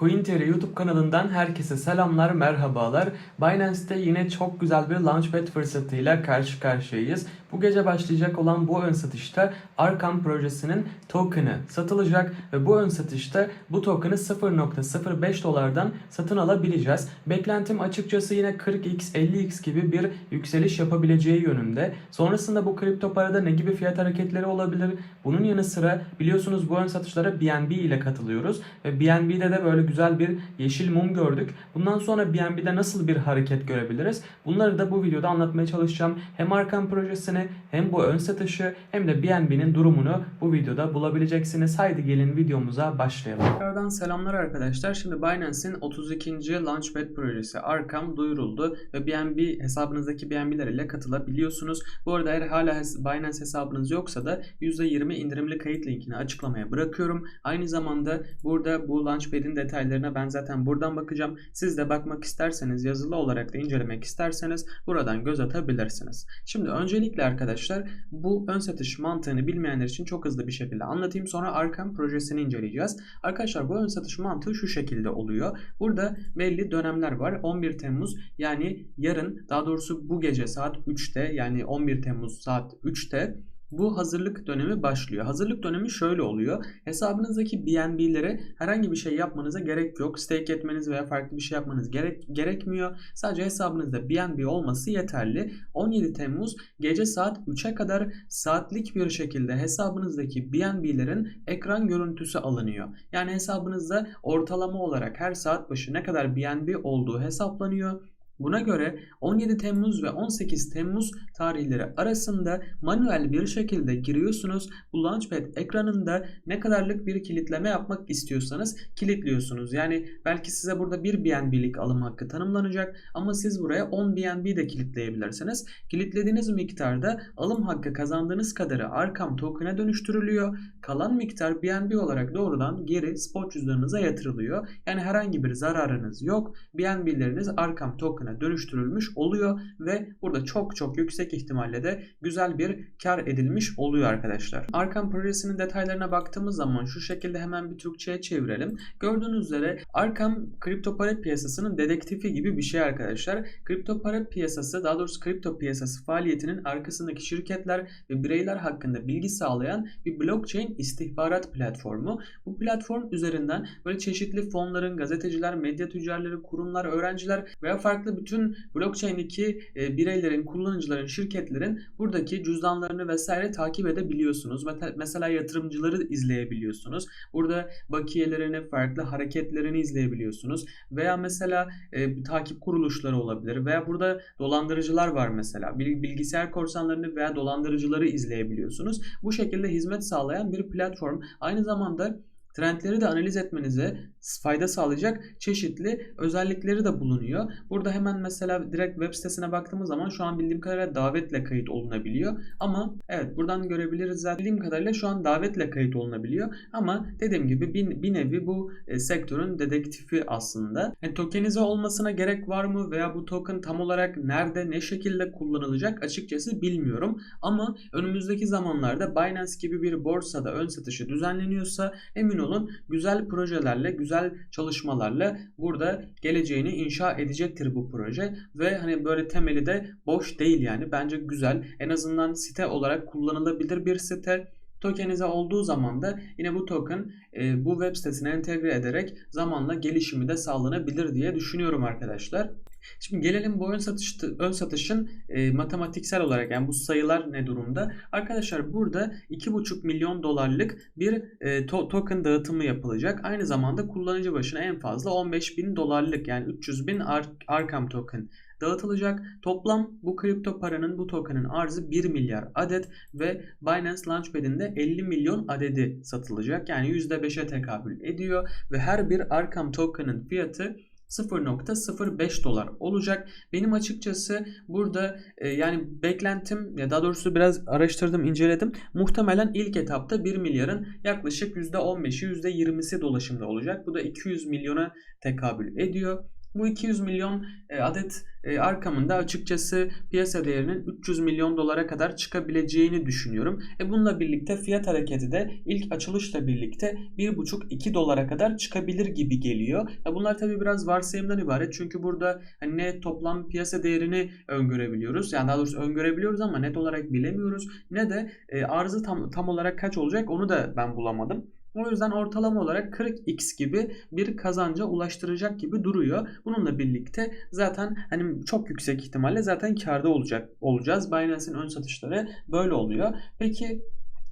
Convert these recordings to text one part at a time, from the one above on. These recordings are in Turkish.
CoinTR YouTube kanalından herkese selamlar, merhabalar. Binance'te yine çok güzel bir Launchpad fırsatıyla karşı karşıyayız. Bu gece başlayacak olan bu ön satışta Arkham projesinin token'ı satılacak ve bu ön satışta bu token'ı 0.05 dolardan satın alabileceğiz. Beklentim açıkçası yine 40x, 50x gibi bir yükseliş yapabileceği yönünde. Sonrasında bu kripto parada ne gibi fiyat hareketleri olabilir? Bunun yanı sıra biliyorsunuz bu ön satışlara BNB ile katılıyoruz ve BNB'de de böyle güzel bir yeşil mum gördük. Bundan sonra BNB'de nasıl bir hareket görebiliriz? Bunları da bu videoda anlatmaya çalışacağım. Hem Arkham projesini hem bu ön satışı hem de BNB'nin durumunu bu videoda bulabileceksiniz. Haydi gelin videomuza başlayalım. Tekrardan selamlar arkadaşlar. Şimdi Binance'in 32. Launchpad projesi Arkham duyuruldu ve BNB hesabınızdaki BNB'ler ile katılabiliyorsunuz. Bu arada eğer hala Binance hesabınız yoksa da %20 indirimli kayıt linkini açıklamaya bırakıyorum. Aynı zamanda burada bu Launchpad'in detaylarına ben zaten buradan bakacağım. Siz de bakmak isterseniz yazılı olarak da incelemek isterseniz buradan göz atabilirsiniz. Şimdi öncelikle arkadaşlar bu ön satış mantığını bilmeyenler için çok hızlı bir şekilde anlatayım. Sonra Arkham projesini inceleyeceğiz. Arkadaşlar bu ön satış mantığı şu şekilde oluyor. Burada belli dönemler var. 11 Temmuz yani yarın daha doğrusu bu gece saat 3'te yani 11 Temmuz saat 3'te bu hazırlık dönemi başlıyor. Hazırlık dönemi şöyle oluyor. Hesabınızdaki BNB'lere herhangi bir şey yapmanıza gerek yok. Stake etmeniz veya farklı bir şey yapmanız gerek gerekmiyor. Sadece hesabınızda BNB olması yeterli. 17 Temmuz gece saat 3'e kadar saatlik bir şekilde hesabınızdaki BNB'lerin ekran görüntüsü alınıyor. Yani hesabınızda ortalama olarak her saat başı ne kadar BNB olduğu hesaplanıyor. Buna göre 17 Temmuz ve 18 Temmuz tarihleri arasında manuel bir şekilde giriyorsunuz. Bu Launchpad ekranında ne kadarlık bir kilitleme yapmak istiyorsanız kilitliyorsunuz. Yani belki size burada 1 BNB'lik alım hakkı tanımlanacak ama siz buraya 10 BNB de kilitleyebilirsiniz. Kilitlediğiniz miktarda alım hakkı kazandığınız kadarı Arkham token'a dönüştürülüyor. Kalan miktar BNB olarak doğrudan geri spot cüzdanınıza yatırılıyor. Yani herhangi bir zararınız yok. BNB'leriniz Arkham token'a dönüştürülmüş oluyor ve burada çok çok yüksek ihtimalle de güzel bir kar edilmiş oluyor arkadaşlar. Arkham projesinin detaylarına baktığımız zaman şu şekilde hemen bir Türkçe'ye çevirelim. Gördüğünüz üzere Arkham kripto para piyasasının dedektifi gibi bir şey arkadaşlar. Kripto para piyasası daha doğrusu kripto piyasası faaliyetinin arkasındaki şirketler ve bireyler hakkında bilgi sağlayan bir blockchain istihbarat platformu. Bu platform üzerinden böyle çeşitli fonların, gazeteciler, medya tüccarları, kurumlar, öğrenciler veya farklı bütün blockchain'deki e, bireylerin, kullanıcıların, şirketlerin buradaki cüzdanlarını vesaire takip edebiliyorsunuz. Mesela yatırımcıları izleyebiliyorsunuz. Burada bakiyelerini, farklı hareketlerini izleyebiliyorsunuz. Veya mesela e, takip kuruluşları olabilir. Veya burada dolandırıcılar var mesela. Bil- Bilgisayar korsanlarını veya dolandırıcıları izleyebiliyorsunuz. Bu şekilde hizmet sağlayan bir platform. Aynı zamanda trendleri de analiz etmenize fayda sağlayacak çeşitli özellikleri de bulunuyor. Burada hemen mesela direkt web sitesine baktığımız zaman şu an bildiğim kadarıyla davetle kayıt olunabiliyor. Ama evet buradan görebiliriz zaten bildiğim kadarıyla şu an davetle kayıt olunabiliyor. Ama dediğim gibi bir, bir nevi bu e, sektörün dedektifi aslında. Yani tokenize olmasına gerek var mı veya bu token tam olarak nerede ne şekilde kullanılacak açıkçası bilmiyorum. Ama önümüzdeki zamanlarda Binance gibi bir borsada ön satışı düzenleniyorsa emin olun güzel projelerle, güzel çalışmalarla burada geleceğini inşa edecektir bu proje ve hani böyle temeli de boş değil yani bence güzel. En azından site olarak kullanılabilir bir site. Tokenize olduğu zaman da yine bu token e, bu web sitesine entegre ederek zamanla gelişimi de sağlanabilir diye düşünüyorum arkadaşlar. Şimdi gelelim bu ön satış ön satışın e, matematiksel olarak yani bu sayılar ne durumda? Arkadaşlar burada 2,5 milyon dolarlık bir e, to- token dağıtımı yapılacak. Aynı zamanda kullanıcı başına en fazla 15 bin dolarlık yani 300 bin Ar- Arkham token dağıtılacak. Toplam bu kripto paranın bu token'ın arzı 1 milyar adet ve Binance Launchpad'in de 50 milyon adedi satılacak. Yani %5'e tekabül ediyor ve her bir Arkham token'ın fiyatı 0.05 dolar olacak. Benim açıkçası burada e, yani beklentim ya daha doğrusu biraz araştırdım, inceledim. Muhtemelen ilk etapta 1 milyarın yaklaşık %15'i %20'si dolaşımda olacak. Bu da 200 milyona tekabül ediyor. Bu 200 milyon e, adet e, Arkham'ın da açıkçası piyasa değerinin 300 milyon dolara kadar çıkabileceğini düşünüyorum. E bununla birlikte fiyat hareketi de ilk açılışla birlikte 1,5-2 dolara kadar çıkabilir gibi geliyor. Ya bunlar tabi biraz varsayımdan ibaret. Çünkü burada hani ne toplam piyasa değerini öngörebiliyoruz. Yani daha doğrusu öngörebiliyoruz ama net olarak bilemiyoruz. Ne de e, arzı tam, tam olarak kaç olacak onu da ben bulamadım. O yüzden ortalama olarak 40x gibi bir kazanca ulaştıracak gibi duruyor. Bununla birlikte zaten hani çok yüksek ihtimalle zaten karda olacak olacağız. Binance'in ön satışları böyle oluyor. Peki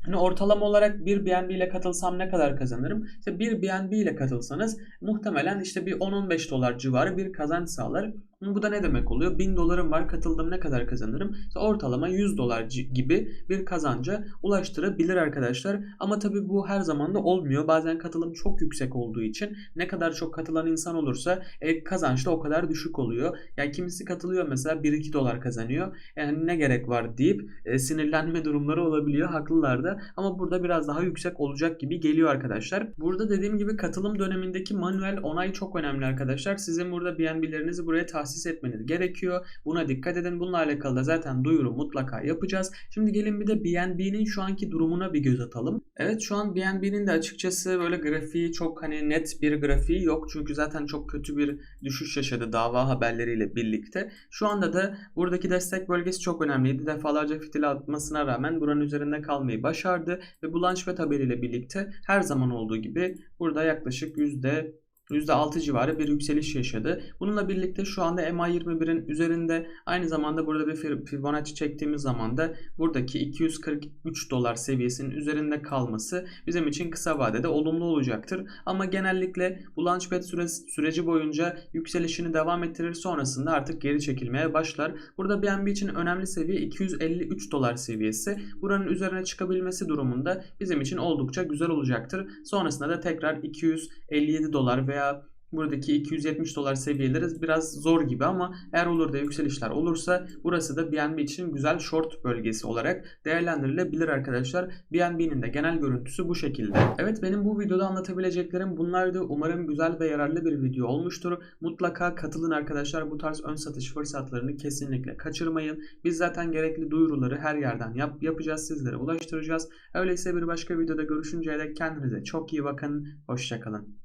Hani ortalama olarak bir BNB ile katılsam ne kadar kazanırım? İşte bir BNB ile katılsanız muhtemelen işte bir 10-15 dolar civarı bir kazanç sağlar. Bu da ne demek oluyor? 1000 dolarım var katıldım ne kadar kazanırım? İşte ortalama 100 dolar gibi bir kazanca ulaştırabilir arkadaşlar. Ama tabi bu her zaman da olmuyor. Bazen katılım çok yüksek olduğu için ne kadar çok katılan insan olursa e, kazanç da o kadar düşük oluyor. Yani kimisi katılıyor mesela 1-2 dolar kazanıyor. Yani ne gerek var deyip e, sinirlenme durumları olabiliyor. Haklılar da. Ama burada biraz daha yüksek olacak gibi geliyor arkadaşlar. Burada dediğim gibi katılım dönemindeki manuel onay çok önemli arkadaşlar. Sizin burada BNB'lerinizi buraya tahsis tahsis etmeniz gerekiyor. Buna dikkat edin. Bununla alakalı da zaten duyuru mutlaka yapacağız. Şimdi gelin bir de BNB'nin şu anki durumuna bir göz atalım. Evet şu an BNB'nin de açıkçası böyle grafiği çok hani net bir grafiği yok. Çünkü zaten çok kötü bir düşüş yaşadı dava haberleriyle birlikte. Şu anda da buradaki destek bölgesi çok önemliydi. Defalarca fitil atmasına rağmen buranın üzerinde kalmayı başardı. Ve bu launchpad haberiyle birlikte her zaman olduğu gibi burada yaklaşık yüzde %6 civarı bir yükseliş yaşadı. Bununla birlikte şu anda MA21'in üzerinde aynı zamanda burada bir Fibonacci çektiğimiz zaman da buradaki 243 dolar seviyesinin üzerinde kalması bizim için kısa vadede olumlu olacaktır. Ama genellikle bu Launchpad süreci boyunca yükselişini devam ettirir sonrasında artık geri çekilmeye başlar. Burada BNB için önemli seviye 253 dolar seviyesi. Buranın üzerine çıkabilmesi durumunda bizim için oldukça güzel olacaktır. Sonrasında da tekrar 257 dolar ve veya buradaki 270 dolar seviyeleri biraz zor gibi ama eğer olur da yükselişler olursa burası da BNB için güzel short bölgesi olarak değerlendirilebilir arkadaşlar. BNB'nin de genel görüntüsü bu şekilde. Evet benim bu videoda anlatabileceklerim bunlardı. Umarım güzel ve yararlı bir video olmuştur. Mutlaka katılın arkadaşlar. Bu tarz ön satış fırsatlarını kesinlikle kaçırmayın. Biz zaten gerekli duyuruları her yerden yap yapacağız. Sizlere ulaştıracağız. Öyleyse bir başka videoda görüşünceye dek kendinize çok iyi bakın. Hoşçakalın.